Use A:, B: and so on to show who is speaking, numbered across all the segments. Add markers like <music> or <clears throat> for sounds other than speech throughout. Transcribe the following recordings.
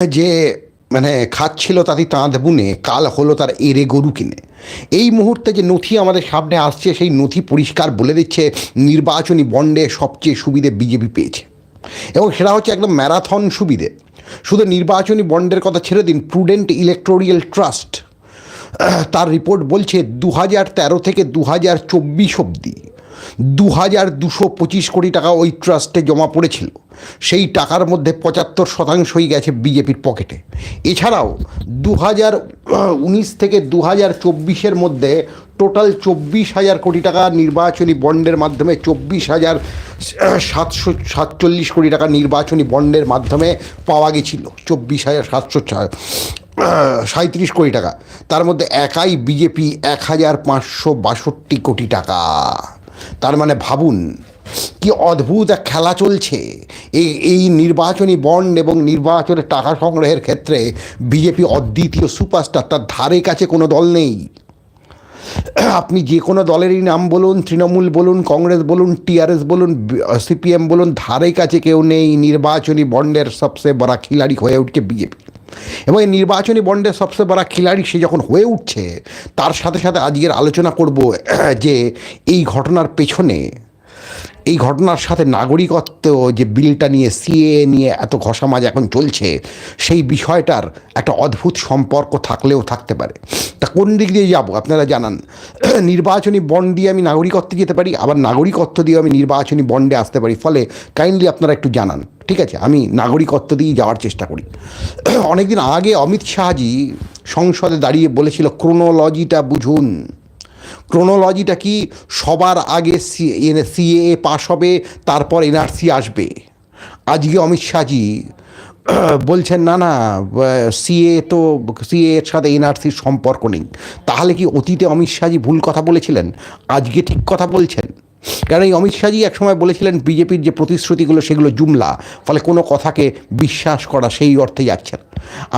A: যে মানে খাচ্ছিল তাতে তাঁত বুনে, কাল হলো তার এরে গরু কিনে। এই মুহূর্তে যে নথি আমাদের সামনে আসছে, সেই নথি পরিষ্কার বলে দিচ্ছে, নির্বাচনী বন্ডে সবচেয়ে সুবিধে বিজেপি পেয়েছে। এবং সেটা হচ্ছে একদম ম্যারাথন সুবিধে। শুধু নির্বাচনী বন্ডের কথা ছেড়ে দিন প্রুডেন্ট ইলেকটোরিয়াল ট্রাস্ট তার রিপোর্ট বলছে দু হাজার তেরো থেকে দু হাজার চব্বিশ অবধি দু হাজার দুশো পঁচিশ কোটি টাকা ওই ট্রাস্টে জমা পড়েছিল। সেই টাকার মধ্যে পঁচাত্তর শতাংশই গেছে বিজেপির পকেটে। এছাড়াও দু হাজার উনিশ থেকে দু হাজার চব্বিশের মধ্যে টোটাল চব্বিশ হাজার কোটি টাকা নির্বাচনী বন্ডের মাধ্যমে, চব্বিশ হাজার সাতশো সাতচল্লিশ কোটি টাকা নির্বাচনী বন্ডের মাধ্যমে পাওয়া গেছিল। চব্বিশ হাজার সাতশো সাঁত্রিশ কোটি টাকা। তার মধ্যে একাই বিজেপি এক হাজার পাঁচশো বাষট্টি কোটি টাকা। তার মানে ভাবুন, কি অদ্ভুত এক খেলা চলছে। এই এই নির্বাচনী বন্ড এবং নির্বাচনের টাকা সংগ্রহের ক্ষেত্রে বিজেপি অদ্বিতীয় সুপারস্টার, তার ধারে কাছে কোনো দল নেই। আপনি যে কোনো দলেরই নাম বলুন, তৃণমূল বলুন, কংগ্রেস বলুন, টিআরএস বলুন সিপিএম বলুন, ধারে কাছে কেউ নেই, নির্বাচনী বন্ডের সবচেয়ে বড় খিলাড়ি হয়ে উঠছে বিজেপি। এবং এই নির্বাচনী বন্ডের সবচেয়ে বড় খিলাড়ি সে যখন হয়ে উঠছে, তার সাথে সাথে আজকের আলোচনা করব, <clears throat> যে এই ঘটনার পেছনে এই ঘটনার সাথে নাগরিকত্ব, যে বিলটা নিয়ে সিএ নিয়ে এত ঘষামাজ এখন চলছে, সেই বিষয়টার একটা অদ্ভুত সম্পর্ক থাকলেও থাকতে পারে। তা কোন দিক দিয়ে যাব? আপনারা জানান। নির্বাচনী বন্ড দিয়ে আমি নাগরিকত্বে যেতে পারি, আবার নাগরিকত্ব দিয়ে আমি নির্বাচনী বন্ডে আসতে পারি। ফলে কাইন্ডলি আপনারা একটু জানান, ঠিক আছে? আমি নাগরিকত্ব দিয়েই যাওয়ার চেষ্টা করি। অনেকদিন আগে অমিত শাহজি সংসদে দাঁড়িয়ে বলেছিল ক্রোনোলজিটা বুঝুন। ক্রোনোলজিটা কি সবার আগে সি সিএ পাস হবে, তারপর এনআরসি আসবে? আজকে অমিত শাহজি বলছেন, না না সিএ তো, সিএ এর সাথে এনআরসির সম্পর্ক নেই। তাহলে কি অতীতে অমিত শাহজি ভুল কথা বলেছিলেন? আজকে ঠিক কথা বলছেন? কারণ এই অমিত শাহজি একসময় বলেছিলেন, বিজেপির যে প্রতিশ্রুতিগুলো, সেগুলো জুমলা। ফলে কোনো কথাকে বিশ্বাস করা সেই অর্থে যাচ্ছে না।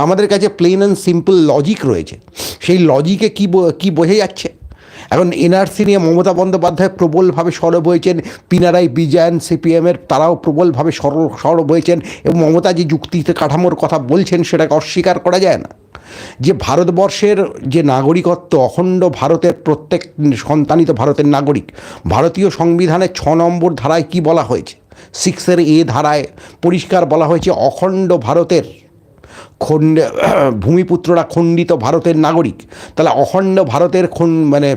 A: আমাদের কাছে প্লেন অ্যান্ড সিম্পল লজিক রয়েছে। সেই লজিকে কী কী বোঝা যাচ্ছে? এখন এনআরসি নিয়ে মমতা বন্দ্যোপাধ্যায় প্রবলভাবে সরব হয়েছেন, পিনারাই বিজয়ন, সিপিএমের তারাও প্রবলভাবে সর সরব হয়েছেন এবং মমতা যে যুক্তিতে কাঠামোর কথা বলছেন সেটাকে অস্বীকার করা যায় না। যে ভারতবর্ষের যে নাগরিকত্ব, অখণ্ড ভারতের প্রত্যেক সন্তানিত ভারতের নাগরিক, ভারতীয় সংবিধানের ছ নম্বর ধারায় কি বলা হয়েছে? সিক্সের এ ধারায় পরিষ্কার বলা হয়েছে, অখণ্ড ভারতের খণ্ড, ভূমিপুত্ররা খণ্ডিত ভারতের নাগরিক। তাহলে অখণ্ড ভারতের খন মানে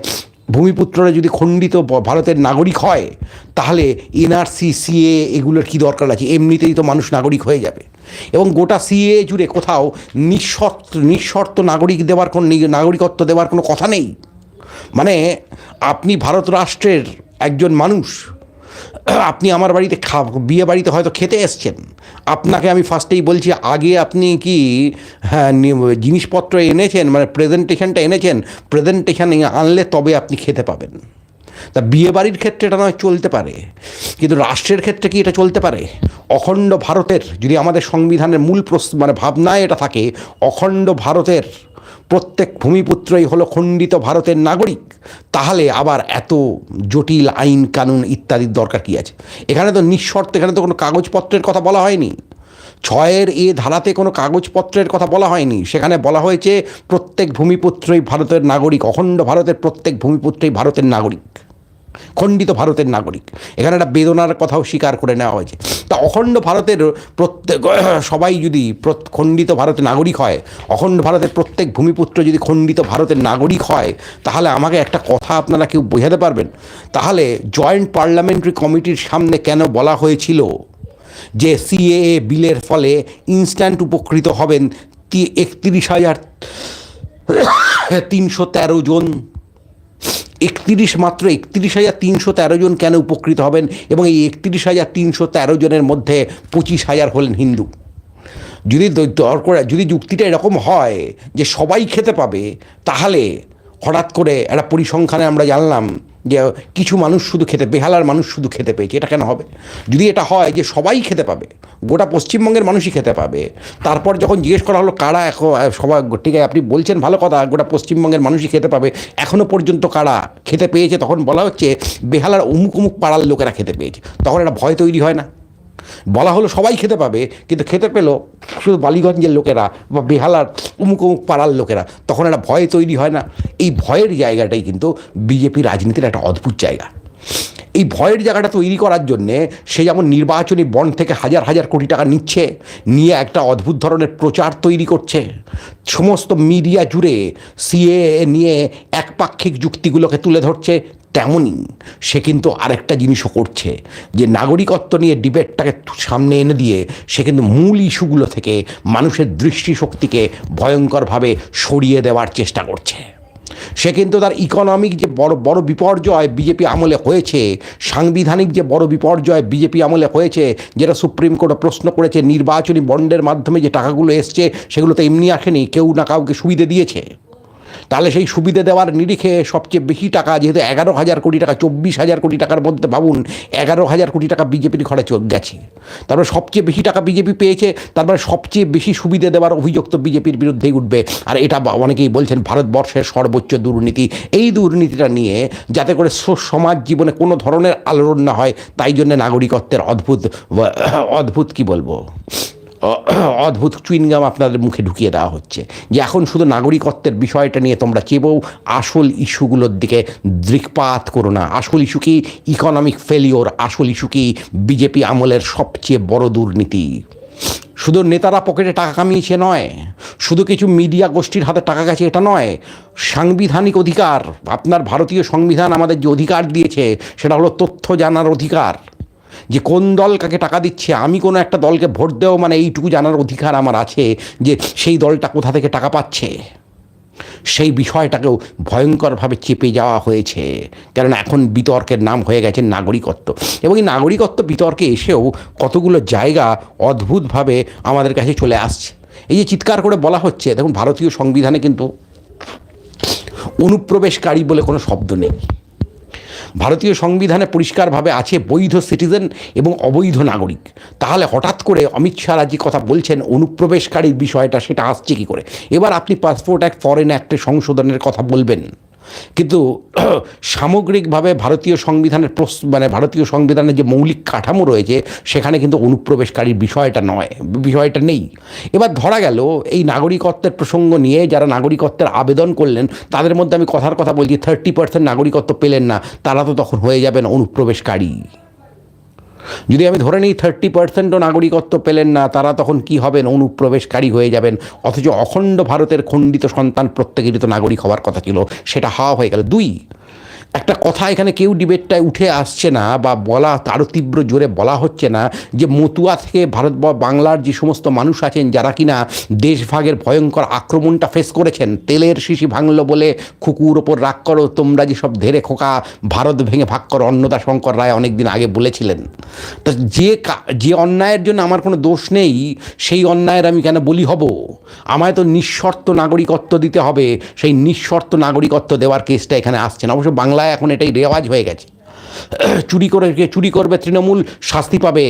A: ভূমিপুত্ররা যদি খণ্ডিত ভারতের নাগরিক হয়, তাহলে এনআরসি, সিএ এগুলোর কী দরকার আছে? এমনিতেই তো মানুষ নাগরিক হয়ে যাবে। এবং গোটা সিএ জুড়ে কোথাও নিঃশর্ত নিঃশর্ত নাগরিক দেওয়ার কোনো নাগরিকত্ব দেওয়ার কোনো কথা নেই। মানে আপনি ভারত রাষ্ট্রের একজন মানুষ <clears throat> আপনি আমার বাড়িতে খা, বিয়ে বাড়িতে হয়তো খেতে এসছেন। আপনাকে আমি ফার্স্টেই বলছি, আগে আপনি কি হ্যাঁ জিনিসপত্র এনেছেন মানে প্রেজেন্টেশনটা এনেছেন প্রেজেন্টেশন আনলে তবে আপনি খেতে পাবেন। তা বিয়ে বাড়ির ক্ষেত্রে এটা নয়, চলতে পারে। কিন্তু রাষ্ট্রের ক্ষেত্রে কি এটা চলতে পারে? অখণ্ড ভারতের, যদি আমাদের সংবিধানের মূল প্রশ্ন মানে ভাবনায় এটা থাকে, অখণ্ড ভারতের প্রত্যেক ভূমিপুত্রই হলো খণ্ডিত ভারতের নাগরিক। তাহলে আবার এত জটিল আইন, কানুন ইত্যাদির দরকার কী আছে? এখানে তো নিঃশর্ত, এখানে তো কোনো কাগজপত্রের কথা বলা হয়নি। ছয়ের এ ধারাতে কোনো কাগজপত্রের কথা বলা হয়নি। সেখানে বলা হয়েছে, প্রত্যেক ভূমিপুত্রই ভারতের নাগরিক, অখণ্ড ভারতের প্রত্যেক ভূমিপুত্রই ভারতের নাগরিক। খণ্ডিত ভারতের নাগরিক। এখানে একটা বেদনার কথাও স্বীকার করে নেওয়া হয়েছে। তা অখণ্ড ভারতের প্রত্যেক, <clears throat> সবাই যদি খণ্ডিত ভারতের নাগরিক হয়, অখণ্ড ভারতের প্রত্যেক ভূমিপুত্র যদি খণ্ডিত ভারতের নাগরিক হয়, তাহলে আমাকে একটা কথা আপনারা কেউ বোঝাতে পারবেন? তাহলে জয়েন্ট পার্লামেন্টারি কমিটির সামনে কেন বলা হয়েছিল যে সিএএ বিলের ফলে ইনস্ট্যান্ট উপকৃত হবেন একত্রিশ হাজার তিনশো তেরো জন একত্রিশ মাত্র একত্রিশ হাজার তিনশো তেরো জন কেন উপকৃত হবেন এবং এই একত্রিশ হাজার তিনশো তেরো জনের মধ্যে পঁচিশ হাজার হলেন হিন্দু? যদি দরকার যদি যুক্তিটা এরকম হয় যে সবাই খেতে পাবে, তাহলে হঠাৎ করে একটা পরিসংখ্যানে আমরা জানলাম যে কিছু মানুষ শুধু খেতে, বেহালার মানুষ শুধু খেতে পেয়েছে, এটা কেন হবে? যদি এটা হয় যে সবাই খেতে পাবে গোটা পশ্চিমবঙ্গের মানুষই খেতে পাবে। তারপর যখন জিজ্ঞেস করা হলো, কারা এখন সবাই, ঠিক আছে, আপনি বলছেন ভালো কথা, গোটা পশ্চিমবঙ্গের মানুষই খেতে পাবে। এখনও পর্যন্ত কারা খেতে পেয়েছে? তখন বলা হচ্ছে, বেহালার অমুক অমুক পাড়ার লোকেরা খেতে পেয়েছে। তখন একটা ভয় তৈরি হয় না। বলা হলো, সবাই খেতে পাবে, কিন্তু খেতে পেল শুধু বালিগঞ্জের লোকেরা বা বেহালার অমুক অমুক পাড়ার লোকেরা। তখন একটা ভয় তৈরি হয় না। এই ভয়ের জায়গাটাই কিন্তু বিজেপি রাজনীতির একটা অদ্ভুত জায়গা। এই ভয়ের জায়গাটা তৈরি করার জন্যে সে যেমন নির্বাচনী বন্ড থেকে হাজার হাজার কোটি টাকা নিচ্ছে, নিয়ে একটা অদ্ভুত ধরনের প্রচার তৈরি করছে। সমস্ত মিডিয়া জুড়ে সিএ নিয়ে একপাক্ষিক যুক্তিগুলোকে তুলে ধরছে তেমনই। সে কিন্তু আরেকটা জিনিসও করছে, যে নাগরিকত্ব নিয়ে ডিবেটটাকে সামনে এনে দিয়ে সে কিন্তু মূল ইস্যুগুলো থেকে মানুষের দৃষ্টিশক্তিকে ভয়ঙ্করভাবে সরিয়ে দেওয়ার চেষ্টা করছে। সে কিন্তু তার ইকোনমিক যে বড় বড় বিপর্যয় বিজেপি আমলে হয়েছে, সাংবিধানিক যে বড় বিপর্যয় বিজেপি আমলে হয়েছে, যেটা সুপ্রিম কোর্টে প্রশ্ন করেছে, নির্বাচনী বন্ডের মাধ্যমে যে টাকাগুলো এসছে সেগুলো তো এমনি আসেনি, কেউ না কাউকে সুবিধে দিয়েছে। তাহলে সেই সুবিধে দেওয়ার নিরিখে সবচেয়ে বেশি টাকা, যেহেতু এগারো হাজার কোটি টাকা, চব্বিশ হাজার কোটি টাকার মধ্যে ভাবুন, এগারো হাজার কোটি টাকা বিজেপির ঘরে চোখ গেছে। তারপরে সবচেয়ে বেশি টাকা বিজেপি পেয়েছে, তারপরে সবচেয়ে বেশি সুবিধে দেওয়ার অভিযোগ তো বিজেপির বিরুদ্ধেই উঠবে। আর এটা অনেকেই বলছেন ভারতবর্ষের সর্বোচ্চ দুর্নীতি। এই দুর্নীতিটা নিয়ে যাতে করে সমাজ জীবনে কোনো ধরনের আলোড়ন না হয়, তাই জন্য নাগরিকত্বের অদ্ভুত অদ্ভুত কি বলব? অদ্ভুত চুইনগাম আপনাদের মুখে ঢুকিয়ে দেওয়া হচ্ছে। যে এখন শুধু নাগরিকত্বের বিষয়টা নিয়ে তোমরা চেয়েও আসল ইস্যুগুলোর দিকে দৃকপাত করো না। আসল ইস্যু কি ইকোনমিক ফেলিওর আসল ইস্যু কি বিজেপি আমলের সবচেয়ে বড় দুর্নীতি? শুধু নেতারা পকেটে টাকা কামিয়েছে নয়, শুধু কিছু মিডিয়া গোষ্ঠীর হাতে টাকা গেছে এটা নয়, সাংবিধানিক অধিকার, আপনার ভারতীয় সংবিধান আমাদের যে অধিকার দিয়েছে, সেটা হলো তথ্য জানার অধিকার। যে কোন দল কাকে টাকা দিচ্ছে, আমি কোনো একটা দলকে ভোট দেও মানে এইটুকু জানার অধিকার আমার আছে যে সেই দলটা কোথা থেকে টাকা পাচ্ছে। সেই বিষয়টাকেও ভয়ঙ্করভাবে চেপে যাওয়া হয়েছে। কেননা এখন বিতর্কের নাম হয়ে গেছে নাগরিকত্ব। এবং এই নাগরিকত্ব বিতর্কে এসেও কতগুলো জায়গা অদ্ভুতভাবে আমাদের কাছে চলে আসছে। এই যে চিৎকার করে বলা হচ্ছে, দেখুন ভারতীয় সংবিধানে কিন্তু অনুপ্রবেশকারী বলে কোনো শব্দ নেই। ভারতীয় সংবিধানে পরিষ্কারভাবে আছে বৈধ সিটিজেন এবং অবৈধ নাগরিক। তাহলে হঠাৎ করে অমিত শাহ রাজি কথা বলছেন, অনুপ্রবেশকারীর বিষয়টা, সেটা আসছে কী করে? এবার আপনি পাসপোর্ট অ্যাক্ট ফরেন অ্যাক্টে সংশোধনের কথা বলবেন। কিন্তু <clears throat> সামগ্রিকভাবে ভারতীয় সংবিধানের মানে ভারতীয় সংবিধানের যে মৌলিক কাঠামো রয়েছে, সেখানে কিন্তু অনুপ্রবেশকারীর বিষয়টা নয়, বিষয়টা নেই। এবার ধরা গেল, এই নাগরিকত্বের প্রসঙ্গ নিয়ে যারা নাগরিকত্বের আবেদন করলেন, তাদের মধ্যে আমি কথার কথা বলছি থার্টি পার্সেন্ট নাগরিকত্ব পেলেন না, তারা তো তখন হয়ে যাবেন অনুপ্রবেশকারী। যদি আমি ধরে নিই থার্টি পার্সেন্টও নাগরিকত্ব পেলেন না, তারা তখন কি হবেন? অনুপ্রবেশকারী হয়ে যাবেন। অথচ অখণ্ড ভারতের খণ্ডিত সন্তান প্রত্যেকেরই তো নাগরিক হওয়ার কথা ছিল। সেটা হাওয়া হয়ে গেল। দুই একটা কথা এখানে কেউ ডিবেটটায় উঠে আসছে না বা বলা তারও তীব্র জোরে বলা হচ্ছে না যে মতুয়া থেকে ভারত বাংলার যে সমস্ত মানুষ আছেন যারা কিনা দেশভাগের ভয়ঙ্কর আক্রমণটা ফেস করেছেন, তেলের শিশি ভাঙলো বলে খুকুর ওপর রাগ করো, তোমরা যেসব ধেরে খোকা, ভারত ভেঙে ভাগ করো, অন্নদা শঙ্কর রায় অনেকদিন আগে বলেছিলেন। তা যে যে অন্যায়ের জন্য আমার কোনো দোষ নেই, সেই অন্যায়ের আমি কেন বলি হব? আমায় তো নিঃশর্ত নাগরিকত্ব দিতে হবে, সেই নিঃশর্ত নাগরিকত্ব দেওয়ার কেসটা এখানে আসছে না। অবশ্য বাংলায় এখন এটাই রেওয়াজ হয়ে গেছে। চুরি করে চুরি করবে তৃণমূল, শাস্তি পাবে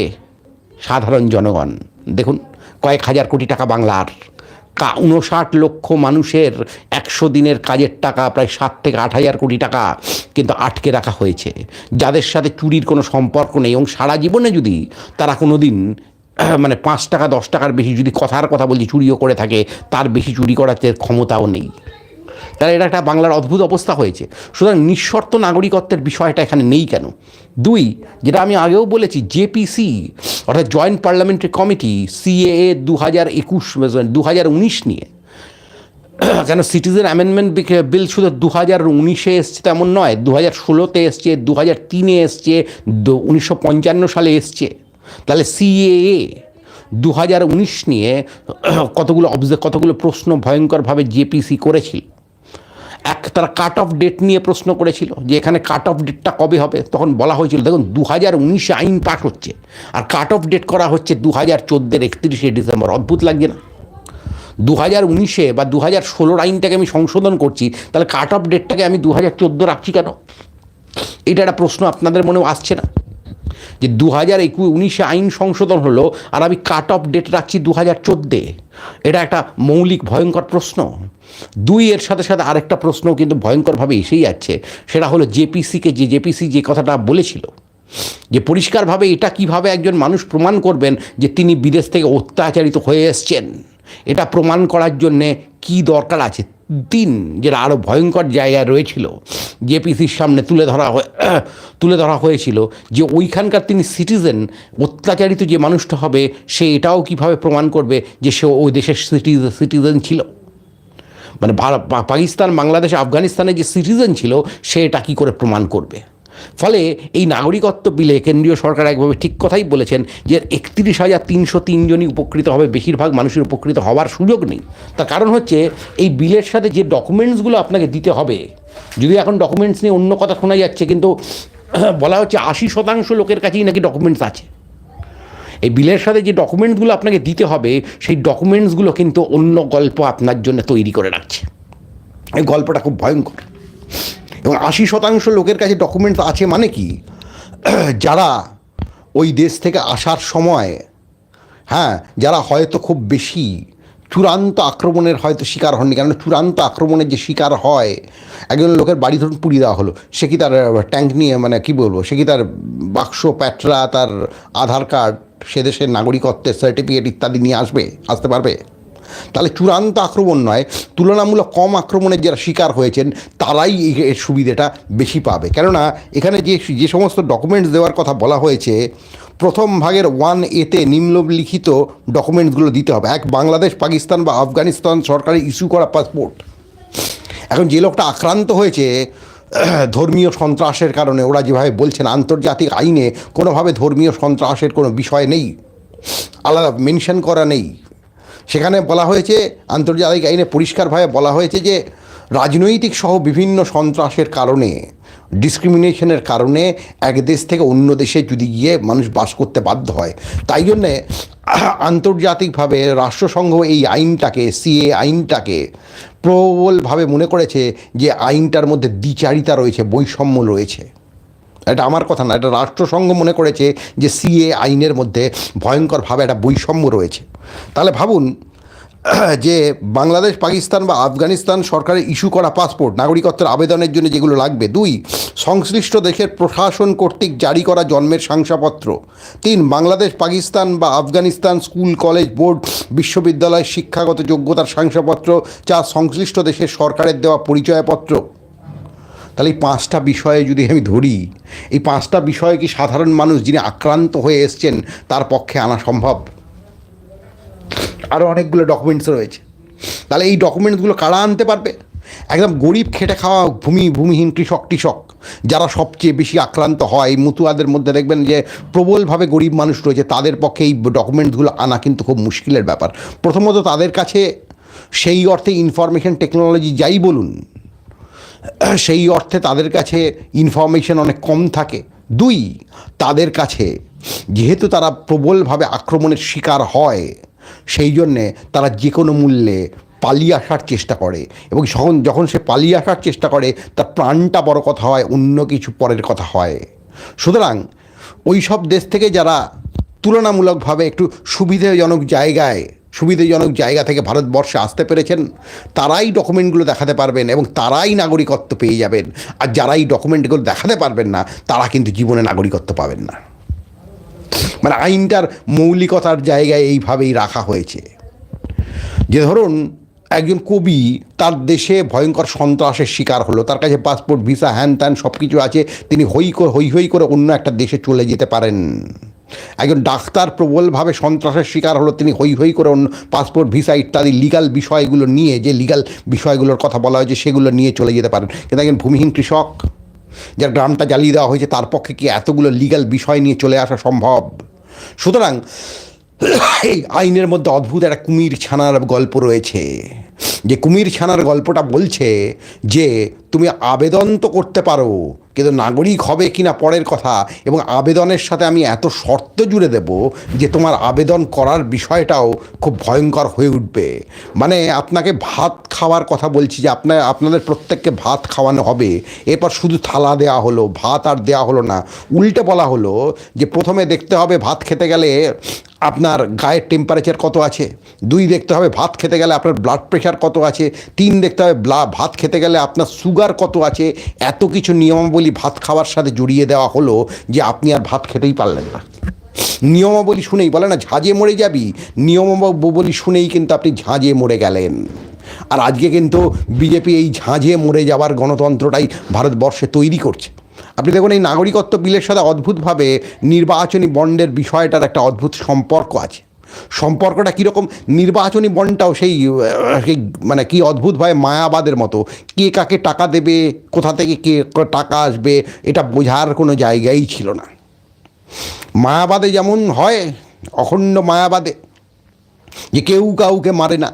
A: সাধারণ জনগণ। দেখুন, কয়েক হাজার কোটি টাকা বাংলার। কা উনষাট লক্ষ মানুষের একশো দিনের কাজের টাকা, প্রায় সাত থেকে আট হাজার কোটি টাকা কিন্তু আটকে রাখা হয়েছে। যাদের সাথে চুরির কোনো সম্পর্ক নেই এবং সারা জীবনে যদি তারা কোনো দিন মানে পাঁচ টাকা, দশ টাকার বেশি যদি কথার কথা বলছি, চুরিও করে থাকে, তার বেশি চুরি করার ক্ষমতাও নেই। তাহলে এটা একটা বাংলার অদ্ভুত অবস্থা হয়েছে। সুতরাং নিঃশর্ত নাগরিকত্বের বিষয়টা এখানে নেই কেন? দুই, যেটা আমি আগেও বলেছি, জেপিসি, অর্থাৎ জয়েন্ট পার্লামেন্টারি কমিটি, সিএএ দু হাজার একুশ দু হাজার উনিশ নিয়ে, কেন সিটিজেন অ্যামেন্ডমেন্ট বিল শুধু দু হাজার উনিশে এসছে তেমন নয় দু হাজার ষোলোতে এসছে দু হাজার তিনে এসছে উনিশশো পঞ্চান্ন সালে এসছে। তাহলে সিএএ দু হাজার উনিশ নিয়ে কতগুলো অবজে কতগুলো প্রশ্ন ভয়ঙ্করভাবে জেপিসি করেছিল? এক তারা কাট অফ ডেট নিয়ে প্রশ্ন করেছিল যে এখানে কাট অফ ডেটটা কবে হবে? তখন বলা হয়েছিল, দেখুন দু হাজার উনিশে আইন পাস হচ্ছে, আর কাট অফ ডেট করা হচ্ছে দু হাজার চোদ্দের একত্রিশে ডিসেম্বর। অদ্ভুত লাগছে না? দু হাজার উনিশে বা দু হাজার ষোলোর আইনটাকে আমি সংশোধন করছি, তাহলে কাট অফ ডেটটাকে আমি দু হাজার চোদ্দ রাখছি কেন? এটা একটা প্রশ্ন আপনাদের মনেও আসছে না? যে দু হাজার একুশ উনিশে আইন সংশোধন হলো, আর আমি কাট অফ ডেট রাখছি দু হাজার চোদ্দে, এটা একটা মৌলিক ভয়ঙ্কর প্রশ্ন। দুই এর সাথে সাথে আরেকটা প্রশ্ন কিন্তু ভয়ঙ্করভাবে এসেই যাচ্ছে। সেটা হলো জেপিসিকে যে জেপিসি যে কথাটা বলেছিল, যে পরিষ্কারভাবে এটা কীভাবে একজন মানুষ প্রমাণ করবেন যে তিনি বিদেশ থেকে অত্যাচারিত হয়ে এসছেন? এটা প্রমাণ করার জন্যে কি দরকার আছে? তিন, যেটা আরও ভয়ঙ্কর জায়গায় রয়েছিল, জেপিসির সামনে তুলে ধরা <clears throat> তুলে ধরা হয়েছিল যে ওইখানকার তিনি সিটিজেন, অত্যাচারিত যে মানুষটা হবে, সে এটাও কীভাবে প্রমাণ করবে যে সে ওই দেশের সিটিজেন ছিল? মানে পাকিস্তান, বাংলাদেশ আফগানিস্তানে যে সিটিজেন ছিল, সে এটা কী করে প্রমাণ করবে? ফলে এই নাগরিকত্ব বিলে কেন্দ্রীয় সরকার একভাবে ঠিক কথাই বলেছেন যে একত্রিশ হাজার তিনশো তিনজনই উপকৃত হবে, বেশিরভাগ মানুষের উপকৃত হওয়ার সুযোগ নেই। তার কারণ হচ্ছে, এই বিলের সাথে যে ডকুমেন্টসগুলো আপনাকে দিতে হবে যদি এখন ডকুমেন্টস নিয়ে অন্য কথা শোনা যাচ্ছে, কিন্তু বলা হচ্ছে আশি শতাংশ লোকের কাছেই নাকি ডকুমেন্টস আছে। এই বিলের সাথে যে ডকুমেন্টসগুলো আপনাকে দিতে হবে, সেই ডকুমেন্টসগুলো কিন্তু অন্য গল্প আপনার জন্য তৈরি করে রাখছে। এই গল্পটা খুব ভয়ঙ্কর। এবং আশি শতাংশ লোকের কাছে ডকুমেন্টস আছে মানে কি? যারা ওই দেশ থেকে আসার সময় হ্যাঁ যারা হয়তো খুব বেশি চূড়ান্ত আক্রমণের হয়তো শিকার হননি কারণ চূড়ান্ত আক্রমণের যে শিকার হয়, একজন লোকের বাড়ি ধরুন পুড়িয়ে দেওয়া হলো, সে কি তার ট্যাঙ্ক নিয়ে মানে কি বলব, সে কি তার বাক্স, প্যাটরা, তার আধার কার্ড সে দেশের নাগরিকত্বের সার্টিফিকেট ইত্যাদি নিয়ে আসবে, আসতে পারবে? তাহলে চূড়ান্ত আক্রমণ নয়, তুলনামূলক কম আক্রমণের যারা শিকার হয়েছেন, তারাই এর সুবিধাটা বেশি পাবে। কেননা, এখানে যে যে সমস্ত ডকুমেন্টস দেওয়ার কথা বলা হয়েছে, প্রথম ভাগের ওয়ান এতে নিম্নলিখিত ডকুমেন্টসগুলো দিতে হবে। এক, বাংলাদেশ, পাকিস্তান বা আফগানিস্তান সরকারের ইস্যু করা পাসপোর্ট এখন যে লোকটা আক্রান্ত হয়েছে <clears throat> ধর্মীয় সন্ত্রাসের কারণে ওরা যেভাবে বলছেন আন্তর্জাতিক আইনে কোনোভাবে ধর্মীয় সন্ত্রাসের কোনো বিষয় নেই। আলাদা মেনশন করা নেই। সেখানে বলা হয়েছে, আন্তর্জাতিক আইনে পরিষ্কারভাবে বলা হয়েছে যে, রাজনৈতিক সহ বিভিন্ন সন্ত্রাসের কারণে ডিসক্রিমিনেশনের কারণে এক দেশ থেকে অন্য দেশে যদি গিয়ে মানুষ বাস করতে বাধ্য হয়। তাই জন্যে আন্তর্জাতিকভাবে রাষ্ট্রসংঘ এই আইনটাকে, সিএ আইনটাকে প্রবলভাবে মনে করেছে যে আইনটার মধ্যে দ্বিচারিতা রয়েছে, বৈষম্য রয়েছে। এটা আমার কথা না, এটা রাষ্ট্রসংঘ মনে করেছে যে সিএ আইনের মধ্যে ভয়ঙ্করভাবে একটা বৈষম্য রয়েছে। তাহলে ভাবুন <clears throat> যে বাংলাদেশ, পাকিস্তান বা আফগানিস্তান সরকারের ইস্যু করা পাসপোর্ট, নাগরিকত্বের আবেদনের জন্য যেগুলো লাগবে। দুই, সংশ্লিষ্ট দেশের প্রশাসন কর্তৃক জারি করা জন্মের শংসাপত্র। তিন, বাংলাদেশ, পাকিস্তান বা আফগানিস্তান স্কুল, কলেজ, বোর্ড, বিশ্ববিদ্যালয় শিক্ষাগত যোগ্যতার শংসাপত্র চার সংশ্লিষ্ট দেশের সরকারের দেওয়া পরিচয়পত্র। তাহলে এই পাঁচটা বিষয়ে যদি আমি ধরি, এই পাঁচটা বিষয়ে কি সাধারণ মানুষ যিনি আক্রান্ত হয়ে এসছেন, তার পক্ষে আনা সম্ভব? আরও অনেকগুলো ডকুমেন্টস রয়েছে। তাহলে এই ডকুমেন্টসগুলো কারা আনতে পারবে? একদম গরিব খেটে খাওয়া ভূমি, ভূমিহীন কৃষক কৃষক, যারা সবচেয়ে বেশি আক্রান্ত হয়। মতুয়াদের মধ্যে দেখবেন যে প্রবলভাবে গরিব মানুষ রয়েছে, তাদের পক্ষে এই ডকুমেন্টসগুলো আনা কিন্তু খুব মুশকিলের ব্যাপার। প্রথমত তাদের কাছে সেই অর্থে ইনফরমেশন টেকনোলজি যাই বলুন, সেই অর্থে তাদের কাছে ইনফরমেশন অনেক কম থাকে। দুই, তাদের কাছে যেহেতু তারা প্রবলভাবে আক্রমণের শিকার হয় সেই জন্যে তারা যে কোনো মূল্যে পালিয়ে আসার চেষ্টা করে এবং যখন যখন সে পালিয়ে আসার চেষ্টা করে, তার প্রাণটা বড় কথা হয়, অন্য কিছু পরের কথা হয়। সুতরাং ওই সব দেশ থেকে যারা তুলনামূলকভাবে একটু সুবিধাজনক জায়গায় সুবিধাজনক জায়গা থেকে ভারতবর্ষে আসতে পেরেছেন, তারাই ডকুমেন্টগুলো দেখাতে পারবেন এবং তারাই নাগরিকত্ব পেয়ে যাবেন। আর যারা এই ডকুমেন্টগুলো দেখাতে পারবেন না, তারা কিন্তু জীবনে নাগরিকত্ব পাবেন না। মানে আইনটার মৌলিকতার জায়গায় এইভাবেই রাখা হয়েছে। যে ধরুন, একজন কবি তার দেশে ভয়ঙ্কর সন্ত্রাসের শিকার হলো, তার কাছে পাসপোর্ট, ভিসা, হ্যান ত্যান সব কিছু আছে, তিনি হই হই হই করে অন্য একটা দেশে চলে যেতে পারেন। একজন ডাক্তার প্রবলভাবে সন্ত্রাসের শিকার হলো, তিনি হই হই করে অন্য পাসপোর্ট, ভিসা ইত্যাদি লিগাল বিষয়গুলো নিয়ে, যে লিগাল বিষয়গুলোর কথা বলা হয়েছে, সেগুলো নিয়ে চলে যেতে পারেন। কিন্তু একজন ভূমিহীন কৃষক, যার গ্রামটা জ্বালিয়ে দেওয়া হয়েছে, তার পক্ষে কি এতগুলো লিগাল বিষয় নিয়ে চলে আসা সম্ভব? সুতরাং, এই আইনের মধ্যে অদ্ভুত একটা কুমির ছানার গল্প রয়েছে। যে কুমির ছানার গল্পটা বলছে যে, তুমি আবেদন তো করতে পারো কিন্তু নাগরিক হবে কিনা পরের কথা এবং আবেদনের সাথে আমি এত শর্ত জুড়ে দেব যে তোমার আবেদন করার বিষয়টাও খুব ভয়ঙ্কর হয়ে উঠবে। মানে আপনাকে ভাত খাওয়ার কথা বলছি যে আপনার, আপনাদের প্রত্যেককে ভাত খাওয়ানো হবে। এরপর শুধু থালা দেওয়া হলো, ভাত আর দেওয়া হলো না। উল্টে বলা হলো যে প্রথমে দেখতে হবে ভাত খেতে গেলে আপনার গায়ের টেম্পারেচার কত আছে। দুই দেখতে হবে ভাত খেতে গেলে আপনার ব্লাড প্রেশার কত আছে। তিন দেখতে হবে ভাত খেতে গেলে আপনার সুগার কত আছে। এত কিছু নিয়মাবলী ভাত খাওয়ার সাথে জড়িয়ে দেওয়া হলো যে আপনি আর ভাত খেতেই পারলেন না। নিয়মাবলী শুনেই, বলে না ঝাঁজে মরে যাবি। নিয়মাবলী শুনেই কিন্তু আপনি ঝাঁজে মরে গেলেন। আর আজকে কিন্তু বিজেপি এই ঝাঁঝে মরে যাওয়ার গণতন্ত্রটাই ভারতবর্ষে তৈরি করছে। আপনি দেখুন, এই নাগরিকত্ব বিলের সাথে অদ্ভুতভাবে নির্বাচনী বন্ডের বিষয়টার একটা অদ্ভুত সম্পর্ক আছে। সম্পর্কটা কীরকম নির্বাচনী বনটাও সেই মানে কি অদ্ভুতভাবে মায়াবাদের মতো। কে কাকে টাকা দেবে, কোথা থেকে কে টাকা আসবে, এটা বোঝার কোনো জায়গাই ছিল না। মায়াবাদে যেমন হয়, অখণ্ড মায়াবাদে, যে কেউ কাউকে মারে না।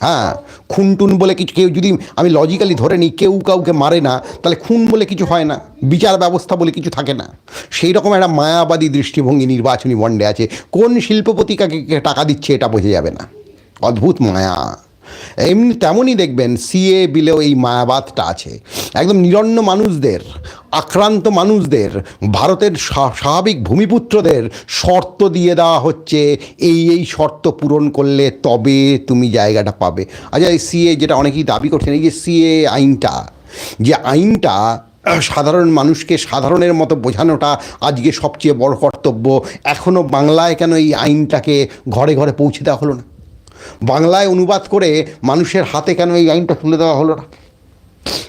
A: হ্যাঁ খুন টুন বলে কিছু কেউ যদি আমি লজিক্যালি ধরে নিই, কেউ কাউকে মারে না, তাহলে খুন বলে কিছু হয় না, বিচার ব্যবস্থা বলে কিছু থাকে না। সেই রকম একটা মায়াবাদী দৃষ্টিভঙ্গি নির্বাচনী বন্ডে আছে। কোন শিল্পপতি কাকে টাকা দিচ্ছে এটা বোঝা যাবে না। অদ্ভুত মায়া। এমনি তেমনই দেখবেন সিএ বিলেও এই মায়াবাদটা আছে। একদম নিরন্ন মানুষদের, আক্রান্ত মানুষদের, ভারতের স্বাভাবিক ভূমিপুত্রদের শর্ত দিয়ে দেওয়া হচ্ছে, এই এই শর্ত পূরণ করলে তবে তুমি জায়গাটা পাবে। আচ্ছা এই সিএ যেটা অনেকেই দাবি করছেন, এই যে সিএ আইনটা, যে আইনটা সাধারণ মানুষকে সাধারণের মতো বোঝানোটা আজকে সবচেয়ে বড় কর্তব্য। এখনও বাংলায় কেন এই আইনটাকে ঘরে ঘরে পৌঁছে দেওয়া হলো না? বাংলায় অনুবাদ করে মানুষের হাতে কেন এই আইনটা তুলে দেওয়া হলো না?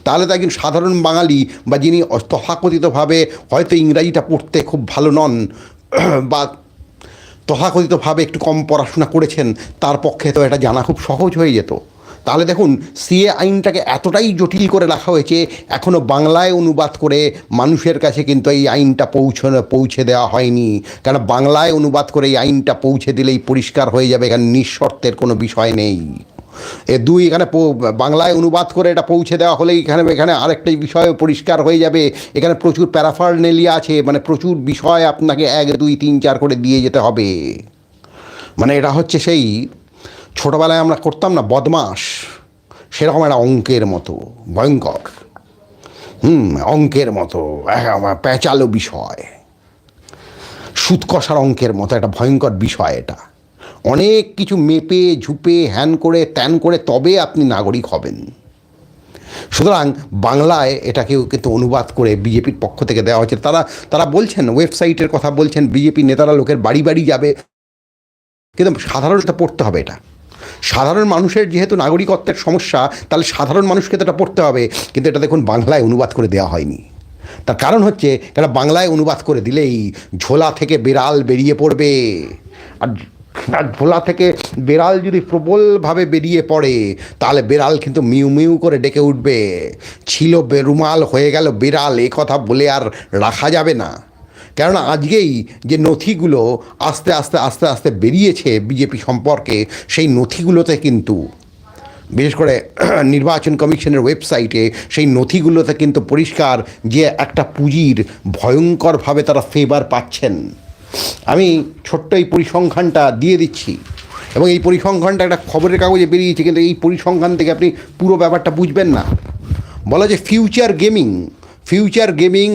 A: তাহলে তো একজন সাধারণ বাঙালি বা যিনি তথাকথিতভাবে হয়তো ইংরাজিটা পড়তে খুব ভালো নন, <clears throat> বা তথাকথিতভাবে একটু কম পড়াশোনা করেছেন, তার পক্ষে তো এটা জানা খুব সহজ হয়ে যেত। তাহলে দেখুন, সিএ আইনটাকে এতটাই জটিল করে রাখা হয়েছে এখনও বাংলায় অনুবাদ করে মানুষের কাছে কিন্তু এই আইনটা পৌঁছানো, পৌঁছে দেওয়া হয়নি। কারণ বাংলায় অনুবাদ করে এই আইনটা পৌঁছে দিলেই পরিষ্কার হয়ে যাবে, এখানে নিঃশর্তের কোনো বিষয় নেই। এ দুই, এখানে বাংলায় অনুবাদ করে এটা পৌঁছে দেওয়া হলেই এখানে এখানে আরেকটা বিষয় পরিষ্কার হয়ে যাবে। এখানে প্রচুর প্যারাফার্নেলিয়া আছে মানে প্রচুর বিষয় আপনাকে এক, দুই, তিন, চার করে দিয়ে যেতে হবে। মানে এটা হচ্ছে সেই ছোটোবেলায় আমরা করতাম না বদমাস সেরকম একটা অঙ্কের মতো, ভয়ঙ্কর। হুম, অঙ্কের মতো প্যাঁচালো বিষয়। সুদ কষার অঙ্কের মতো, একটা ভয়ঙ্কর বিষয় এটা। অনেক কিছু মেপে, ঝুপে, হ্যান করে, ত্যান করে, তবে আপনি নাগরিক হবেন। সুতরাং বাংলায় এটাকেও কিন্তু অনুবাদ করে বিজেপির পক্ষ থেকে দেওয়া হচ্ছে তারা তারা বলছেন, ওয়েবসাইটের কথা বলছেন, বিজেপি নেতারা লোকের বাড়ি বাড়ি যাবে। কিন্তু সাধারণত পড়তে হবে এটা। সাধারণ মানুষের যেহেতু নাগরিকত্বের সমস্যা, তাহলে সাধারণ মানুষকে তো এটা পড়তে হবে। কিন্তু এটা দেখুন, বাংলায় অনুবাদ করে দেওয়া হয়নি। তার কারণ হচ্ছে, কেন বাংলায় অনুবাদ করে দিলেই ঝোলা থেকে বেড়াল বেরিয়ে পড়বে। আর আর ঝোলা থেকে বেড়াল যদি প্রবলভাবে বেরিয়ে পড়ে, তাহলে বেড়াল কিন্তু মিউ মিউ করে ডেকে উঠবে। ছিল বেরুমাল হয়ে গেল বেড়াল, এ কথা বলে আর রাখা যাবে না। কেননা আজকেই যে নথিগুলো আস্তে আস্তে আস্তে আস্তে বেরিয়েছে বিজেপি সম্পর্কে, সেই নথিগুলোতে কিন্তু, বিশেষ করে <clears throat> নির্বাচন কমিশনের ওয়েবসাইটে, সেই নথিগুলোতে কিন্তু পরিষ্কার যে একটা পুঁজির ভয়ঙ্করভাবে তারা ফেভার পাচ্ছেন। আমি ছোট্ট এই পরিসংখ্যানটা দিয়ে দিচ্ছি। এবং এই পরিসংখ্যানটা একটা খবরের কাগজে বেরিয়েছে, কিন্তু এই পরিসংখ্যান থেকে আপনি পুরো ব্যাপারটা বুঝবেন না। বলা যে ফিউচার গেমিং ফিউচার গেমিং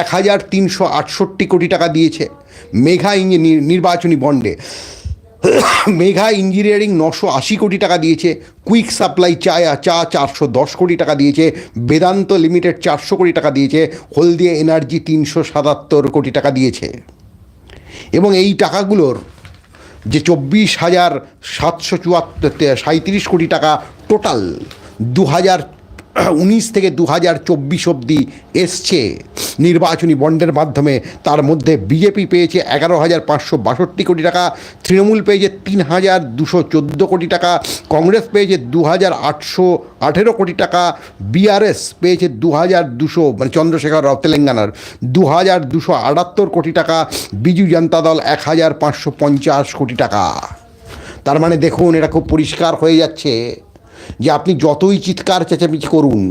A: এক হাজার তিনশো আটষট্টি কোটি টাকা দিয়েছে মেঘা ইঞ্জিনিয়ার নির্বাচনী বন্ডে। মেঘা ইঞ্জিনিয়ারিং নশো আশি কোটি টাকা দিয়েছে, কুইক সাপ্লাই চা চা চারশো দশ কোটি টাকা দিয়েছে, বেদান্ত লিমিটেড চারশো কোটি টাকা দিয়েছে, হলদিয়া এনার্জি তিনশো সাতাত্তর কোটি টাকা দিয়েছে। এবং এই টাকাগুলোর যে চব্বিশ হাজার সাতশো চুয়াত্তর সাঁত্রিশ কোটি টাকা টোটাল দু হাজার উনিশ থেকে দু হাজার চব্বিশ অবধি এসছে নির্বাচনী বন্ডের মাধ্যমে। তার মধ্যে বিজেপি পেয়েছে এগারো হাজার পাঁচশো বাষট্টি কোটি টাকা, তৃণমূল পেয়েছে তিন হাজার দুশো চোদ্দ কোটি টাকা, কংগ্রেস পেয়েছে দু হাজার আটশো আঠেরো কোটি টাকা বিআরএস পেয়েছে দু হাজার দুশো মানে চন্দ্রশেখর রাও তেলেঙ্গানার দু হাজার দুশো আটাত্তর কোটি টাকা, বিজু জনতা দল এক হাজার পাঁচশো পঞ্চাশ কোটি টাকা। তার মানে দেখুন, এটা খুব পরিষ্কার হয়ে যাচ্ছে। যে আপনি যতই চিৎকার চেঁচামেচি করুন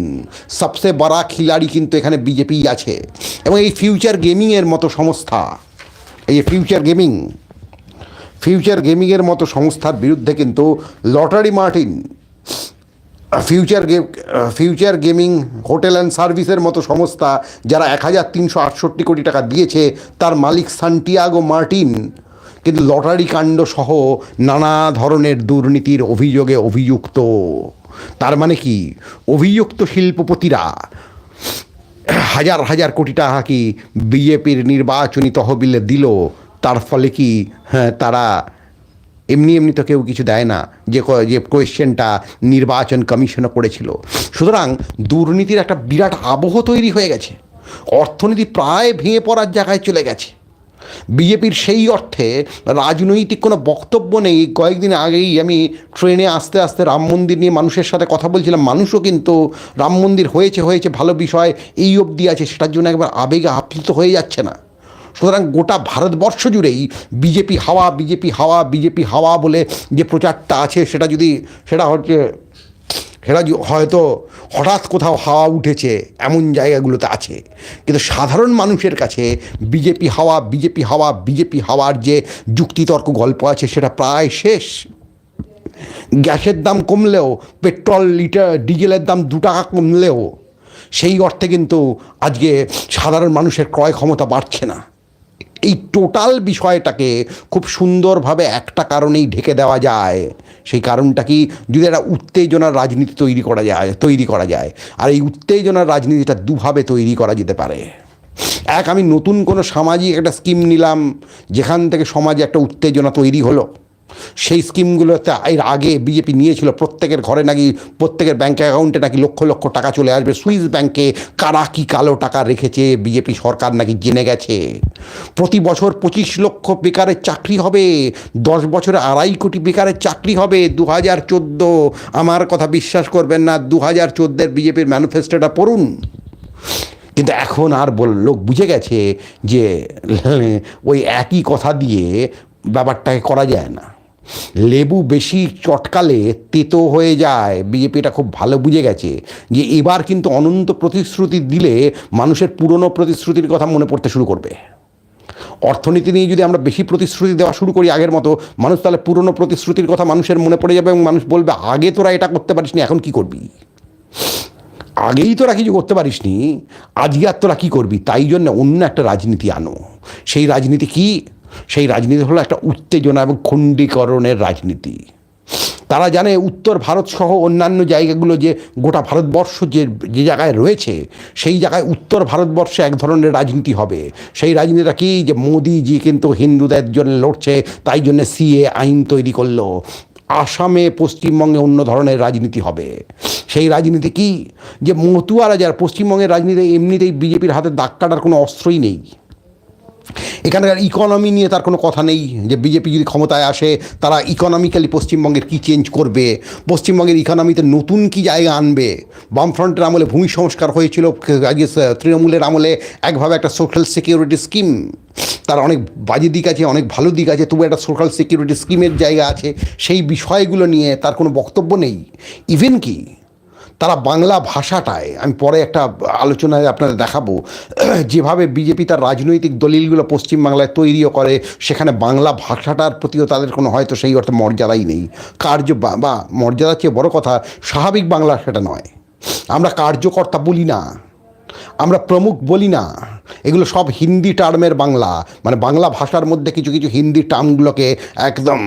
A: সবসে বড়া খিলাড়ি কিন্তু এখানে বিজেপি আছে। এবং এই ফিউচার গেমিংয়ের মতো সংস্থা, এই যে ফিউচার গেমিং ফিউচার গেমিংয়ের মতো সংস্থার বিরুদ্ধে কিন্তু lottery Martin Future Game Future Gaming Hotel and সার্ভিসের মতো সংস্থা, যারা এক হাজার তিনশো আটষট্টি কোটি টাকা দিয়েছে, তার মালিক সান্টিয়াগো মার্টিন কিন্তু লটারি কাণ্ড সহ নানা ধরনের দুর্নীতির অভিযোগে অভিযুক্ত। তার মানে কি? অভিযুক্ত শিল্পপতিরা হাজার হাজার কোটি টাকা কি বিজেপির নির্বাচনী তহবিলে দিল? তার ফলে কি হ্যাঁ তারা এমনি এমনি তো কেউ কিছু দেয় না। যে যে কোয়েশ্চেনটা নির্বাচন কমিশনও করেছিল। সুতরাং দুর্নীতির একটা বিরাট আবহ তৈরি হয়ে গেছে। অর্থনীতি প্রায় ভেঙে পড়ার জায়গায় চলে গেছে। বিজেপির সেই অর্থে রাজনৈতিক কোনো বক্তব্য নেই। কয়েকদিন আগেই আমি ট্রেনে আস্তে আস্তে রাম মন্দির নিয়ে মানুষের সাথে কথা বলছিলাম। মানুষও কিন্তু রাম মন্দির হয়েছে হয়েছে, ভালো বিষয় এই অবধি আছে, সেটার জন্য একবার আবেগে আপ্লুত হয়ে যাচ্ছে না। সুতরাং গোটা ভারতবর্ষ জুড়েই বিজেপি হাওয়া বিজেপি হাওয়া বিজেপি হাওয়া বলে যে প্রচারটা আছে, সেটা যদি, সেটা হচ্ছে সেটা হয়তো হঠাৎ কোথাও হাওয়া উঠেছে, এমন জায়গাগুলোতে আছে। কিন্তু সাধারণ মানুষের কাছে বিজেপি হাওয়া বিজেপি হাওয়া, বিজেপি হাওয়ার যে যুক্তিতর্ক গল্প আছে, সেটা প্রায় শেষ। গ্যাসের দাম কমলেও, পেট্রোল, লিটার, ডিজেলের দাম দু টাকা কমলেও, সেই অর্থে কিন্তু আজকে সাধারণ মানুষের ক্রয় ক্ষমতা বাড়ছে না। এই টোটাল বিষয়টাকে খুব সুন্দরভাবে একটা কারণেই ঢেকে দেওয়া যায়। সেই কারণটা কি? যদি একটা উত্তেজনার রাজনীতি তৈরি করা যায়, তৈরি করা যায়, আর এই উত্তেজনার রাজনীতিটা দুভাবে তৈরি করা যেতে পারে। এক, আমি নতুন কোনো সামাজিক একটা স্কিম নিলাম, যেখান থেকে সমাজে একটা উত্তেজনা তৈরি হলো। সেই স্কিমগুলোতে এর আগে বিজেপি নিয়েছিল, প্রত্যেকের ঘরে নাকি প্রত্যেকের ব্যাঙ্ক অ্যাকাউন্টে নাকি লক্ষ লক্ষ টাকা চলে আসবে। সুইস ব্যাংকে কারা কি কালো টাকা রেখেছে বিজেপি সরকার নাকি জেনে গেছে? প্রতি বছর পঁচিশ লক্ষ বেকারের চাকরি হবে, দশ বছরে আড়াই কোটি বেকারের চাকরি হবে দু হাজার চোদ্দ। আমার কথা বিশ্বাস করবেন না দু হাজার চোদ্দের বিজেপির ম্যানিফেস্টোটা পড়ুন। কিন্তু এখন আর বল, লোক বুঝে গেছে যে ওই একই কথা দিয়ে ব্যাপারটাকে করা যায় না। লেবু বেশি চটকালে তেতো হয়ে যায়। বিজেপি এটা খুব ভালো বুঝে গেছে যে এবার কিন্তু অনন্ত প্রতিশ্রুতি দিলে মানুষের পুরনো প্রতিশ্রুতির কথা মনে পড়তে শুরু করবে। অর্থনীতি নিয়ে যদি আমরা বেশি প্রতিশ্রুতি দেওয়া শুরু করি আগের মতো, মানুষ তাহলে পুরনো প্রতিশ্রুতির কথা মানুষের মনে পড়ে যাবে এবং মানুষ বলবে, আগে তোরা এটা করতে পারিস এখন কি করবি? আগেই তোরা কিছু করতে পারিসনি, আজকে আর তোরা কী করবি? তাই জন্য অন্য একটা রাজনীতি আনো। সেই রাজনীতি কি? সেই রাজনীতি হলো একটা উত্তেজনা এবং খণ্ডীকরণের রাজনীতি। তারা জানে উত্তর ভারত সহ অন্যান্য জায়গাগুলো যে গোটা ভারতবর্ষ যে যে জায়গায় রয়েছে, সেই জায়গায় উত্তর ভারতবর্ষে এক ধরনের রাজনীতি হবে। সেই রাজনীতিটা কি যে মোদিজি কিন্তু হিন্দুদের জন্য লড়ছে, তাই জন্য সিএ আইন তৈরি করল। আসামে পশ্চিমবঙ্গে অন্য ধরনের রাজনীতি হবে। সেই রাজনীতি কি যে মতুয়ারা যারা পশ্চিমবঙ্গের রাজনীতি এমনিতেই বিজেপির হাতে দাগ কাটার কোনো অস্ত্রই নেই। এখানকার ইকোনমি নিয়ে তার কোনো কথা নেই যে বিজেপি যদি ক্ষমতায় আসে, তারা ইকোনমিক্যালি পশ্চিমবঙ্গের কী চেঞ্জ করবে? পশ্চিমবঙ্গের ইকোনমিতে নতুন কি জায়গা আনবে? বামফ্রন্টের আমলে ভূমি সংস্কার হয়েছিল তৃণমূলের আমলে একভাবে একটা সোশ্যাল সিকিউরিটি স্কিম তার অনেক বাজে দিক আছে, অনেক ভালো দিক আছে, তবু একটা সোশ্যাল সিকিউরিটি স্কিমের জায়গা আছে। সেই বিষয়গুলো নিয়ে তার কোনো বক্তব্য নেই। ইভেন কি তারা বাংলা ভাষাটায়, আমি পরে একটা আলোচনায় আপনাদের দেখাবো, <clears throat> যেভাবে বিজেপি তার রাজনৈতিক দলিলগুলো পশ্চিমবাংলায় তৈরিও করে, সেখানে বাংলা ভাষাটার প্রতিও তাদের কোনো হয়তো সেই অর্থে মর্যাদাই নেই। কার্য বা- মর্যাদার চেয়ে বড় কথা, স্বাভাবিক বাংলা সেটা নয়। আমরা কার্যকর্তা বলি না, আমরা প্রমুখ বলি না। এগুলো সব হিন্দি টার্মের বাংলা মানে বাংলা ভাষার মধ্যে কিছু কিছু হিন্দি টার্মগুলোকে একদম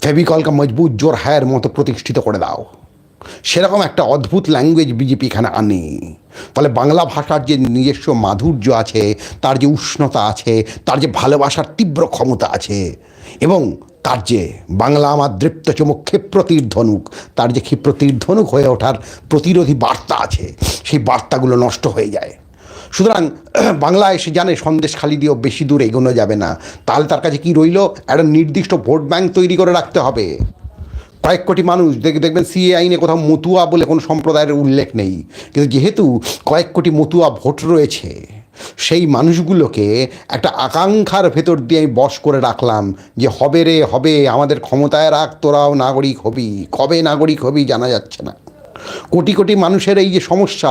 A: ফেভিকলকা মজবুত জোর হায়ের মতো প্রতিষ্ঠিত করে দাও। সেরকম একটা অদ্ভুত ল্যাঙ্গুয়েজ বিজেপি এখানে আনে। ফলে বাংলা ভাষার যে নিজস্ব মাধুর্য আছে, তার যে উষ্ণতা আছে, তার যে ভালোবাসার তীব্র ক্ষমতা আছে, এবং তার যে বাংলা আমার দৃপ্ত চমক ক্ষিপ্রতীর ধনুক তার যে ক্ষিপ্রতীর ধনুক হয়ে ওঠার প্রতিরোধী বার্তা আছে, সেই বার্তাগুলো নষ্ট হয়ে যায়। সুতরাং <clears throat> বাংলা এসে জানে সন্দেশ খালি দিয়েও বেশি দূর এগোনো যাবে না। তাহলে তার কাছে কি রইল? একটা নির্দিষ্ট ভোট ব্যাংক তৈরি করে রাখতে হবে। কয়েক কোটি মানুষ দেখ দেখবেন সিএ আইনে কোথাও মতুয়া বলে কোনো সম্প্রদায়ের উল্লেখ নেই। কিন্তু যেহেতু কয়েক কোটি মতুয়া ভোট রয়েছে, সেই মানুষগুলোকে একটা আকাঙ্ক্ষার ভেতর দিয়ে আমি বশ করে রাখলাম যে হবে রে, হবে, আমাদের ক্ষমতায় রাখ, তোরাও নাগরিক হবি। কবে নাগরিক হবি জানা যাচ্ছে না। কোটি কোটি মানুষের এই যে সমস্যা,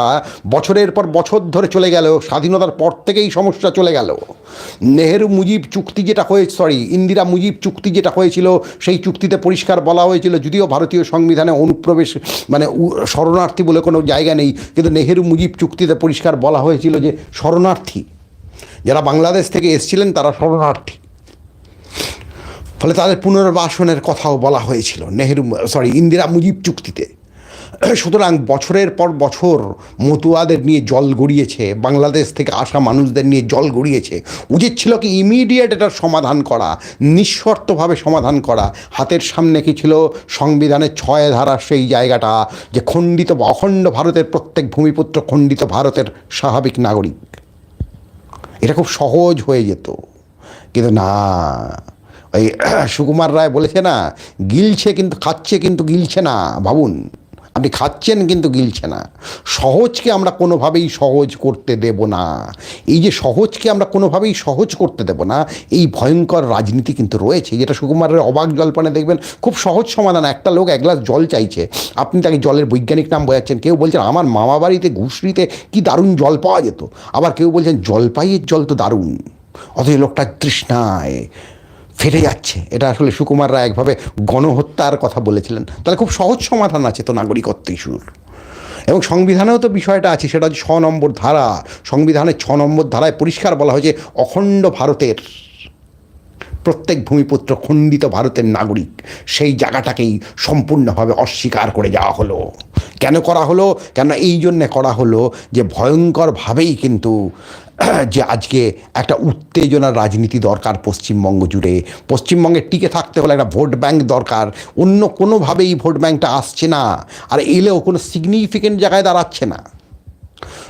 A: বছরের পর বছর ধরে চলে গেল, স্বাধীনতার পর থেকেই সমস্যা চলে গেল। নেহেরু মুজিব চুক্তি যেটা হয়ে সরি ইন্দিরা মুজিব চুক্তি যেটা হয়েছিল, সেই চুক্তিতে পরিষ্কার বলা হয়েছিল, যদিও ভারতীয় সংবিধানে অনুপ্রবেশ মানে শরণার্থী বলে কোনো জায়গা নেই, কিন্তু নেহেরু মুজিব চুক্তিতে পরিষ্কার বলা হয়েছিল যে শরণার্থী। যারা বাংলাদেশ থেকে এসেছিলেন, তারা শরণার্থী। ফলে তাদের পুনর্বাসনের কথাও বলা হয়েছিল, নেহেরু সরি ইন্দিরা মুজিব চুক্তিতে। <clears throat> সুতরাং বছরের পর বছর মতুয়াদের নিয়ে জল গড়িয়েছে, বাংলাদেশ থেকে আসা মানুষদের নিয়ে জল গড়িয়েছে। উচিত ছিল কি ইমিডিয়েট এটার সমাধান করা, নিঃশর্তভাবে সমাধান করা। হাতের সামনে কি ছিল সংবিধানের ছয় ধারা সেই জায়গাটা যে খণ্ডিত বা অখণ্ড ভারতের প্রত্যেক ভূমিপুত্র খণ্ডিত ভারতের স্বাভাবিক নাগরিক। এটা খুব সহজ হয়ে যেত। কিন্তু না, ওই <clears throat> সুকুমার রায় বলেছে না, গিলছে কিন্তু, খাচ্ছে কিন্তু, গিলছে না, ভাবুন। আপনি খাচ্ছেন কিন্তু গিলছে না। সহজকে আমরা কোনোভাবেই সহজ করতে দেব না। এই যে সহজকে আমরা কোনোভাবেই সহজ করতে দেব না, এই ভয়ঙ্কর রাজনীতি কিন্তু রয়েছে। যেটা সুকুমারের অবাক জলপানে দেখবেন, খুব সহজ সমাধান। একটা লোক এক গ্লাস জল চাইছে, আপনি তাকে জলের বৈজ্ঞানিক নাম বোঝাচ্ছেন, কেউ বলছেন, আমার মামা বাড়িতে ঘুষরিতে কি দারুণ জল পাওয়া যেত? আবার কেউ বলছেন, জলপাইয়ের জল তো দারুণ, অথচ লোকটা তৃষ্ণায়। ফেটে যাচ্ছে। এটা আসলে সুকুমার রায় একভাবে গণহত্যার কথা বলেছিলেন। তাহলে খুব সহজ সমাধান আছে তো নাগরিকত্ব ইস্যুর। এবং সংবিধানেও তো বিষয়টা আছে, সেটা হচ্ছে ছ নম্বর ধারা। সংবিধানের ছ নম্বর ধারায় পরিষ্কার বলা হয়েছে, অখণ্ড ভারতের, প্রত্যেক ভূমিপুত্র খণ্ডিত ভারতের নাগরিক, সেই জায়গাটাকেই সম্পূর্ণভাবে অস্বীকার করে যাওয়া হলো। কেন করা হলো? কেন এই জন্যে করা হলো যে ভয়ঙ্করভাবেই কিন্তু <clears throat> যে আজকে একটা উত্তেজনার রাজনীতি দরকার পশ্চিমবঙ্গ জুড়ে। পশ্চিমবঙ্গে টিকে থাকতে হলে একটা ভোট ব্যাঙ্ক দরকার। অন্য কোনোভাবেই ভোট ব্যাঙ্কটা আসছে না। আর এলেও কোনো সিগনিফিকেন্ট জায়গায় দাঁড়াচ্ছে না।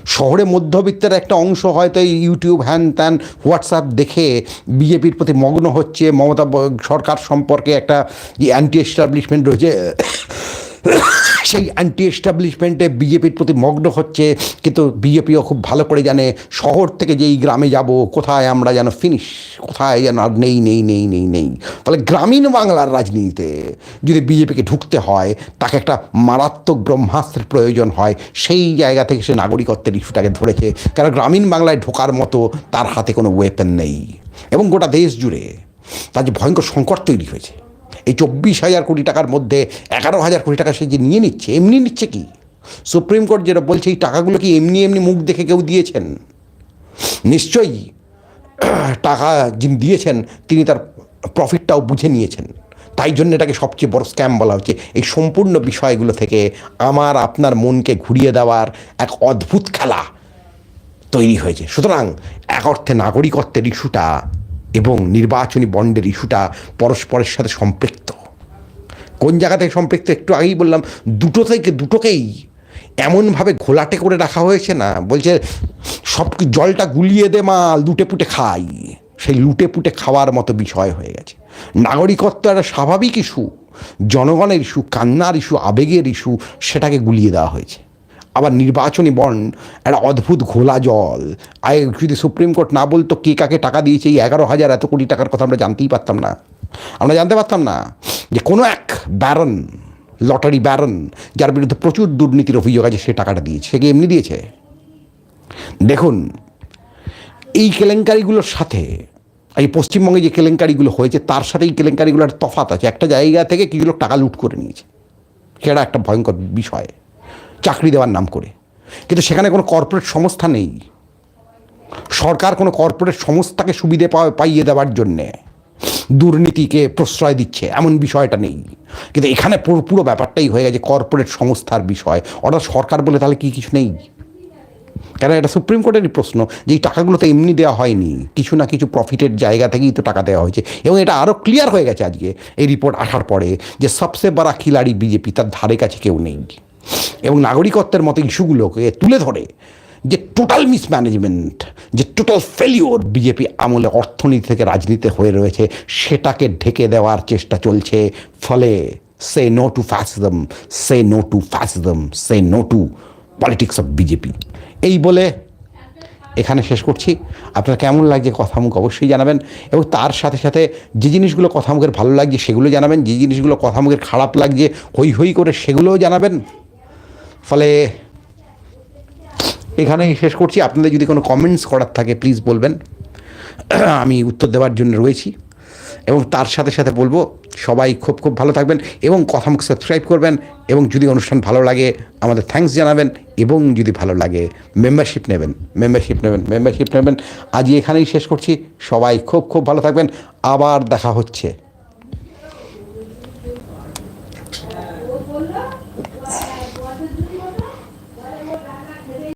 A: শহরে মধ্যবিত্তের একটা অংশ হয়তো ইউটিউব হ্যান ত্যান হোয়াটসঅ্যাপ দেখে বিজেপির প্রতি মগ্ন হচ্ছে। মমতা সরকার সম্পর্কে একটা যে অ্যান্টি এস্টাবলিশমেন্ট রয়েছে <coughs> সেই অ্যান্টি এস্টাবলিশমেন্টে বিজেপির প্রতি মগ্ন হচ্ছে, কিন্তু বিজেপিও খুব ভালো করে জানে শহর থেকে যেই গ্রামে যাব, কোথায় আমরা যেন ফিনিশ কোথায় যেন আর নেই নেই নেই নেই নেই। ফলে গ্রামীণ বাংলার রাজনীতিতে যদি বিজেপিকে ঢুকতে হয়, তাকে একটা মারাত্মক ব্রহ্মাস্ত্রের প্রয়োজন হয়, সেই জায়গা থেকে সে নাগরিকত্বের ইস্যুটাকে ধরেছে কারণ গ্রামীণ বাংলায় ঢোকার মতো তার হাতে কোনো ওয়েপেন নেই। এবং গোটা দেশ জুড়ে তার যে ভয়ঙ্কর সংকট তৈরি হয়েছে। এই চব্বিশ হাজার কোটি টাকার মধ্যে এগারো হাজার কোটি টাকা সে যে নিয়ে নিচ্ছে, এমনি নিচ্ছে কি? সুপ্রিম কোর্ট যেটা বলছে, এই টাকাগুলো কি এমনি এমনি মুখ দেখে কেউ দিয়েছেন? নিশ্চয়ই <clears throat> টাকা যিনি দিয়েছেন, তিনি তার প্রফিটটাও বুঝে নিয়েছেন। তাই জন্য এটাকে সবচেয়ে বড় স্ক্যাম বলা হচ্ছে। এই সম্পূর্ণ বিষয়গুলো থেকে আমার, আপনার মনকে ঘুরিয়ে দেওয়ার এক অদ্ভুত খেলা তৈরি হয়েছে। সুতরাং এক অর্থে নাগরিকত্বের ইস্যুটা এবং নির্বাচনী বন্ডের ইস্যুটা পরস্পরের সাথে সম্পৃক্ত। কোন জায়গা থেকে সম্পৃক্ত একটু আগেই বললাম, দুটো থেকে দুটোকেই এমনভাবে ঘোলাটে করে রাখা হয়েছে না, বলছে সব জলটা গুলিয়ে দে মাল, লুটে পুটে খাই। সেই লুটে পুটে খাওয়ার মতো বিষয় হয়ে গেছে। নাগরিকত্ব একটা স্বাভাবিক ইস্যু, জনগণের ইস্যু, কান্নার ইস্যু, আবেগের ইস্যু, সেটাকে গুলিয়ে দেওয়া হয়েছে। আবার নির্বাচনী বন্ড, একটা অদ্ভুত ঘোলা জল। আয় যদি সুপ্রিম কোর্ট না বলতো কে কাকে টাকা দিয়েছে, এই এগারো হাজার এত কোটি টাকার কথা আমরা জানতেই পারতাম না। আমরা জানতে পারতাম না যে কোনো এক ব্যারন, লটারি ব্যারন, যার বিরুদ্ধে প্রচুর দুর্নীতির অভিযোগ আছে, সে টাকাটা দিয়েছে। সে কি এমনি দিয়েছে? দেখুন, এই কেলেঙ্কারিগুলোর সাথে, এই পশ্চিমবঙ্গে যে কেলেঙ্কারিগুলো হয়েছে, তার সাথে এই কেলেঙ্কারিগুলোর তফাৎ আছে। একটা জায়গা থেকে কিছু লোক টাকা লুট করে নিয়েছে। সেটা একটা ভয়ঙ্কর বিষয়। চাকরি দেওয়ার নাম করে। কিন্তু সেখানে কোনো কর্পোরেট সংস্থা নেই। সরকার কোনো কর্পোরেট সংস্থাকে সুবিধে পাইয়ে দেওয়ার জন্যে দুর্নীতিকে প্রশ্রয় দিচ্ছে, এমন বিষয়টা নেই। কিন্তু এখানে পুরো পুরো ব্যাপারটাই হয়ে গেছে কর্পোরেট সংস্থার বিষয়। অর্থাৎ সরকার বলে তাহলে কি কিছু নেই? কেন এটা সুপ্রিম কোর্টেরই প্রশ্ন যে এই টাকাগুলো তো এমনি দেওয়া হয়নি। কিছু না কিছু প্রফিটের জায়গা থেকেই তো টাকা দেওয়া হয়েছে। এবং এটা আরও ক্লিয়ার হয়ে গেছে আজকে এই রিপোর্ট আসার পরে যে সবচেয়ে বড় খিলাড়ি বিজেপি তার ধারে কাছে কেউ নেই। এবং নাগরিকত্বের মতো ইস্যুগুলোকে তুলে ধরে যে টোটাল মিসম্যানেজমেন্ট যে টোটাল ফেলিওর বিজেপি আমলে অর্থনীতি থেকে রাজনীতি হয়ে রয়েছে, সেটাকে ঢেকে দেওয়ার চেষ্টা চলছে। ফলে say no to fascism say no to fascism say no to politics of BJP এই বলে এখানে শেষ করছি। আপনার কেমন লাগছে কথামুখ অবশ্যই জানাবেন। এবং তার সাথে সাথে যে জিনিসগুলো কথামুখের ভালো লাগছে সেগুলো জানাবেন। যে জিনিসগুলো কথামুখের খারাপ লাগছে, হই হই করে সেগুলোও জানাবেন। ফলে এখানেই শেষ করছি। আপনাদের যদি কোনো কমেন্টস করার থাকে প্লিজ বলবেন। আমি উত্তর দেওয়ার জন্য রয়েছি। এবং তার সাথে সাথে বলব, সবাই খুব খুব ভালো থাকবেন এবং কথা মুখ সাবস্ক্রাইব করবেন এবং যদি অনুষ্ঠান ভালো লাগে, আমাদের থ্যাঙ্কস জানাবেন এবং যদি ভালো লাগে মেম্বারশিপ নেবেন মেম্বারশিপ নেবেন মেম্বারশিপ নেবেন। আজ এখানেই শেষ করছি। সবাই খুব খুব ভালো থাকবেন। আবার দেখা হচ্ছে।